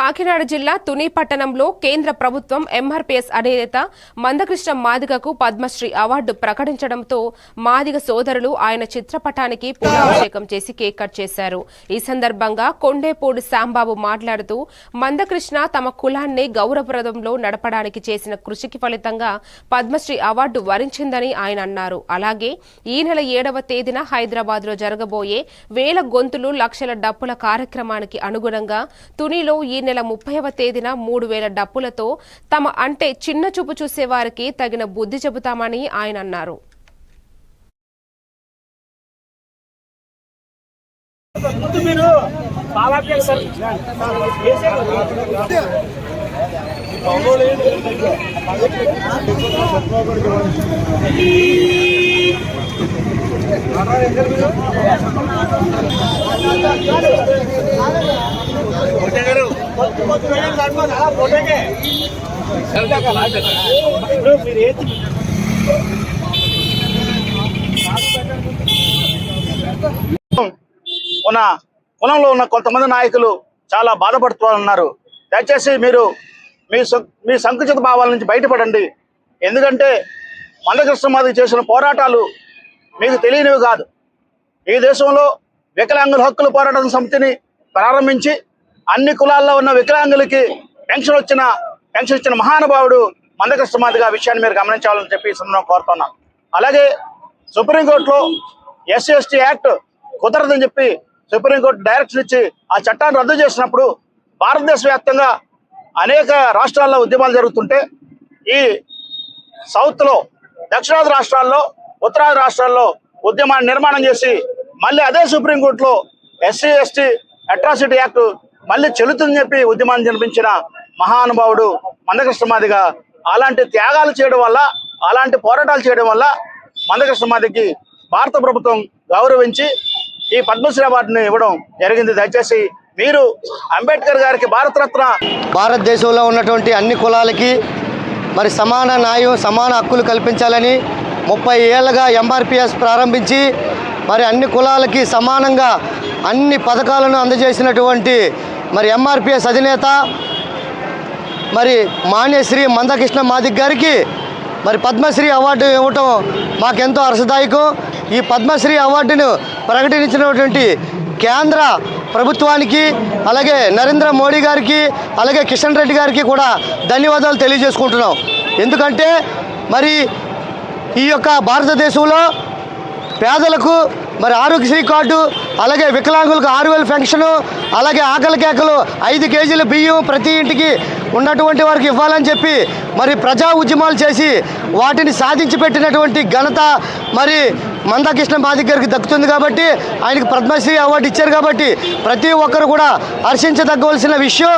కాకినాడ జిల్లా తుని పట్టణంలో కేంద్ర ప్రభుత్వం ఎంఆర్పీఎస్ అధినేత మందకృష్ణ మాదిగకు పద్మశ్రీ అవార్డు ప్రకటించడంతో మాదిగ సోదరులు ఆయన చిత్రపటానికి పూలాభిషేకం చేసి కేక్ కట్ చేశారు. ఈ సందర్భంగా కొండేపూడి శాంబాబు మాట్లాడుతూ మందకృష్ణ తమ కులాన్ని గౌరవప్రదంలో నడపడానికి చేసిన కృషికి ఫలితంగా పద్మశ్రీ అవార్డు వరించిందని ఆయన అన్నారు. అలాగే ఈ నెల ఏడవ తేదీన హైదరాబాద్లో జరగబోయే వేల గొంతులు లక్షల డప్పుల కార్యక్రమానికి అనుగుణంగా తునిలో ఈ నెల ముప్పైవ తేదీన మూడు వేల డప్పులతో తమ అంటే చిన్న చూపు చూసే వారికి తగిన బుద్ధి చెబుతామని ఆయన అన్నారు. మీరు ఉన్న కులంలో ఉన్న కొంతమంది నాయకులు చాలా బాధపడుతున్నారు దయచేసి మీరు మీ మీ సంకుచిత భావాల నుంచి బయటపడండి. ఎందుకంటే మందకృష్ణమాది చేసిన పోరాటాలు మీకు తెలియనివి కాదు. ఈ దేశంలో వికలాంగుల హక్కుల పోరాటం సమితిని ప్రారంభించి అన్ని కులాల్లో ఉన్న వికలాంగులకి పెన్షన్ వచ్చిన పెన్షన్ ఇచ్చిన మహానుభావుడు మందకృష్ణమాదిగా ఆ విషయాన్ని మీరు గమనించాలని చెప్పి ఈ కోరుతున్నాం. అలాగే సుప్రీంకోర్టులో ఎస్సీ ఎస్టీ యాక్ట్ కుదరదని చెప్పి సుప్రీంకోర్టు డైరెక్షన్ ఇచ్చి ఆ చట్టాన్ని రద్దు చేసినప్పుడు భారతదేశ వ్యాప్తంగా అనేక రాష్ట్రాల్లో ఉద్యమాలు జరుగుతుంటే ఈ సౌత్లో దక్షిణాది రాష్ట్రాల్లో ఉత్తరాది రాష్ట్రాల్లో ఉద్యమాన్ని నిర్మాణం చేసి మళ్ళీ అదే సుప్రీంకోర్టులో ఎస్సీ ఎస్టీ అట్రాసిటీ యాక్ట్ మళ్ళీ చెల్లుతుందని చెప్పి ఉద్యమాన్ని జన్మించిన మహానుభావుడు మందకృష్ణమాదిగా అలాంటి త్యాగాలు చేయడం వల్ల అలాంటి పోరాటాలు చేయడం వల్ల మందకృష్ణమాదికి భారత ప్రభుత్వం గౌరవించి ఈ పద్మశ్రీ అవార్డుని ఇవ్వడం జరిగింది. దయచేసి మీరు అంబేద్కర్ గారికి భారతరత్న భారతదేశంలో ఉన్నటువంటి అన్ని కులాలకి మరి సమాన న్యాయం సమాన హక్కులు కల్పించాలని ముప్పై ఏళ్ళగా ఎంఆర్పిఎస్ ప్రారంభించి మరి అన్ని కులాలకి సమానంగా అన్ని పథకాలను అందజేసినటువంటి మరి ఎంఆర్పిఎస్ అధినేత మరి మాన్యశ్రీ మందకృష్ణ మాదిక్ గారికి మరి పద్మశ్రీ అవార్డు ఇవ్వటం మాకెంతో హర్షదాయకం ఈ పద్మశ్రీ అవార్డును ప్రకటించినటువంటి కేంద్ర ప్రభుత్వానికి అలాగే నరేంద్ర మోడీ గారికి అలాగే కిషన్ రెడ్డి గారికి కూడా ధన్యవాదాలు తెలియజేసుకుంటున్నాం. ఎందుకంటే మరి ఈ యొక్క భారతదేశంలో పేదలకు మరి ఆరోగ్యశ్రీ కార్డు అలాగే వికలాంగులకు ఆరు వేల పెన్షను అలాగే ఆకలి కేకలు ఐదు కేజీల బియ్యం ప్రతి ఇంటికి ఉన్నటువంటి వారికి ఇవ్వాలని చెప్పి మరి ప్రజా ఉద్యమాలు చేసి వాటిని సాధించి పెట్టినటువంటి ఘనత మరి మందాకృష్ణ మాదిక్ దక్కుతుంది కాబట్టి ఆయనకి పద్మశ్రీ అవార్డు ఇచ్చారు కాబట్టి ప్రతి ఒక్కరు కూడా హర్షించదగ్గవలసిన విషయం.